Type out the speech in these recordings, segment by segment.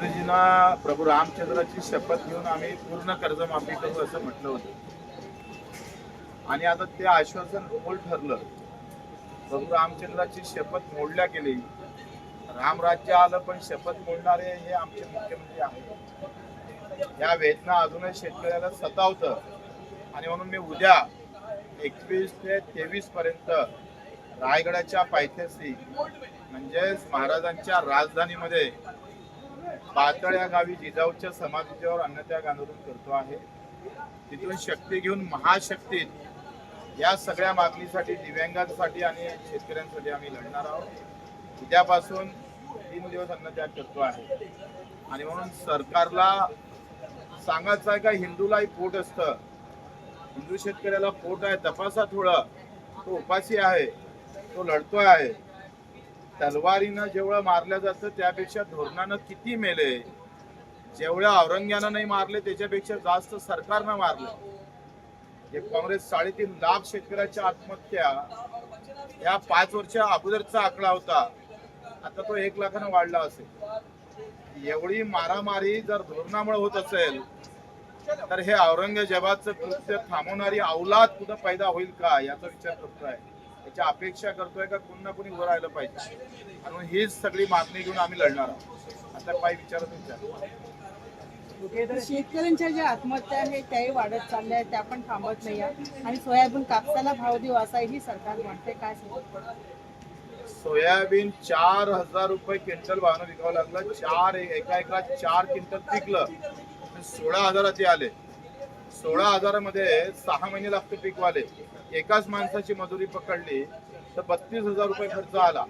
मुख्यमंत्रीजींना प्रभू रामचंद्राची शपथ घेऊन आम्ही पूर्ण कर्जमाफी करू असं म्हटलं होतं. आणि आता ते आश्वासन मोल ठरलं. प्रभू रामचंद्राची शपथ मोडल्या गेली रामराज्य आलं पण शपथ मोडणारे हे आमचे मुख्यमंत्री आहेत. या वेदना अजूनही शेतकऱ्याला सतावतं. आणि म्हणून मी उद्या एकवीस ते तेवीस पर्यंत रायगडाच्या पायथ्याशी म्हणजेच महाराजांच्या राजधानीमध्ये पातळ या गावी जिजाऊच्या समाधीच्यावर अन्नत्याग आंदोलन करतो आहे. तिथून शक्ती घेऊन महाशक्तीत या सगळ्या मागणीसाठी दिव्यांगांसाठी आणि शेतकऱ्यांसाठी आम्ही लढणार आहोत. उद्यापासून तीन दिवस अन्नत्याग करतो आहे. आणि म्हणून सरकारला सांगायचं आहे का हिंदूलाही पोट असतं. हिंदू शेतकऱ्याला पोट आहे तपासा थोडं. तो उपाशी आहे तो लढतोय आहे. तलवारीनं जेवढं मारलं जातं त्यापेक्षा धोरणानं किती मेले? जेवढ्या औरंग्यानं नाही मारले त्याच्यापेक्षा जास्त सरकारनं मारलं. जे काँग्रेस साडेतीन लाख शेतकऱ्याच्या आत्महत्या या पाच वर्षा अगोदरचा आकडा होता आता तो एक लाखानं वाढला असेल. एवढी मारामारी जर धोरणामुळे होत असेल तर हे औरंगजेबाचं कृत्य थांबवणारी अवलाद कुठं पैदा होईल का? याचा विचार करतो आहे याची अपेक्षा करतोय का कोण ना कोणी उभं राहिलं पाहिजे. आणि हीच सगळी मागणी घेऊन आम्ही लढणार आहोत. आता काय विचारत विचार शेतकऱ्यांच्या ज्या आत्महत्या आहेत त्याही वाढत चालल्या आहेत त्या पण थांबत नाही आणि सोयाबीन कापसाला भाव देऊ असाही सरकार म्हणते काय? सोयाबीन चार हजार रुपये क्विंटल भावनं विकावं लागलं. चार एका एकरात चार क्विंटल पिकलं. सोळा हजाराचे आले. सोळा हजारामध्ये सहा महिने लागते पिकवाले. एकाच माणसाची मजुरी पकडली तर बत्तीस हजार रुपये खर्च आला.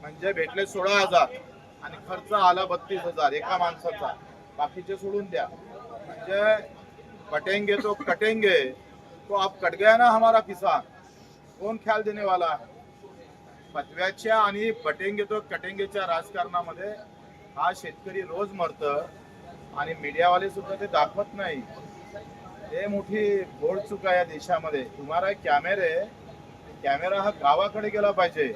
म्हणजे भेटले सोळा हजार आणि खर्च आला बत्तीस हजार एका माणसाचा. बाकीचे सोडून द्या. म्हणजे कटेंगे तो कटेंगे तो आप कट गया ना हमारा किसान. कोण ख्याल देने वाला पतव्याच्या आणि पटेंगे तो कटेंगेच्या राजकारणामध्ये हा शेतकरी रोज मरत आणि मीडियावाले सुद्धा ते दाखवत नाही. हे मोठी घोड चूक आहे या देशामध्ये. तुम्हाला कॅमेरे कॅमेरा हा गावाकडे गेला पाहिजे.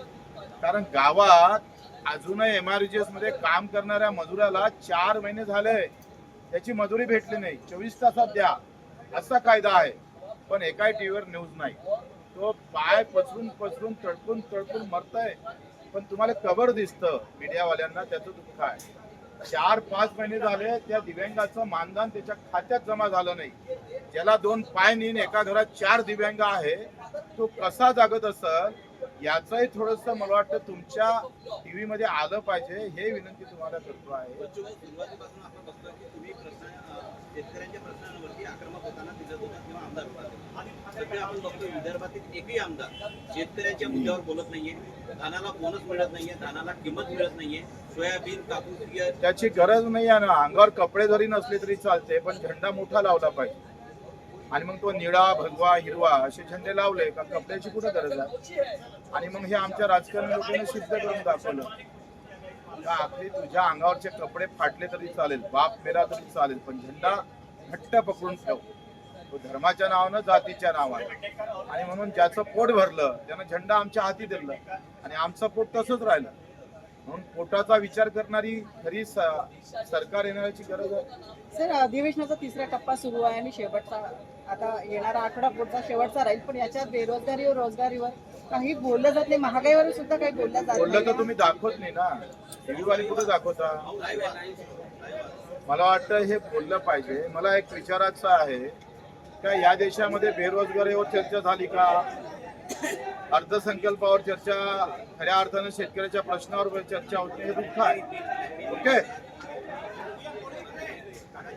कारण गावात अजूनही एम आरमध्ये काम करणाऱ्या मजुराला चार महिने झाले. त्याची मजुरी भेटली नाही. चोवीस तासात द्या. असा कायदा आहे. पण एकाही टीव्हीवर न्यूज नाही. तो पाय पसरून पसरून तडपून तडपून मरतय. पण तुम्हाला कबर दिसतं. मीडियावाल्यांना त्याचं दुःख आहे. चार पाच महिने झाले त्या दिव्यांगाचं मानधन त्याच्या खात्यात जमा झालं नाही. ज्याला दोन पाय नेन एका घरात चार दिव्यांग आहे तो कसा जागत असल याचंही थोडस मला वाटतं तुमच्या टीव्ही मध्ये आलं पाहिजे हे विनंती तुम्हाला करतो आहे. विदर्भातील एकही आमदार शेतकऱ्यांच्या मुद्द्यावर बोलत नाहीये धानाला बोनस मिळत नाहीये धानाला किंमत मिळत नाहीये सोयाबीन कापूस त्याची गरज नाही ना. अंगावर कपडे जरी नसले तरी चालते पण झेंडा मोठा लावला पाहिजे. आणि मग तो निळा भगवा हिरवा असे झेंडे लावले का कपड्याची कुठं गरज आहे? आणि मग हे आमच्या राजकारणी लोकांनी सिद्ध करून दाखवलं. का आखरी तुझ्या अंगावरचे कपडे फाटले तरी चालेल बाप मेरा तरी चालेल पण झेंडा घट्ट पकडून ठेव. तो धर्माच्या नावानं जातीच्या नावानं. आणि म्हणून ज्याचं पोट भरलं त्यानं झेंडा आमच्या हाती दिलं आणि आमचं पोट तसंच राहिलं. म्हणून पोटाचा विचार करणारी खरी सरकार येण्याची गरज आहे. सर अधिवेशनाचा तिसरा टप्पा सुरू आहे आणि शेवटचा आता येणारा आठवडा पुढचा शेवटचा राहील पण याच्यात बेरोजगारीवर रोजगारीवर काही बोललं जात नाही. महागाईवर सुद्धा काही बोललं जात बोललं तर तुम्ही दाखवत नाही ना. वाले कुठे दाखवता? मला वाटतं हे बोललं पाहिजे. मला एक विचारायचं आहे का या देशामध्ये बेरोजगारीवर चर्चा झाली का? अर्थसंकल्पावर चर्चा खऱ्या अर्थानं शेतकऱ्याच्या प्रश्नावर चर्चा होती हे दुःख आहे. ओके?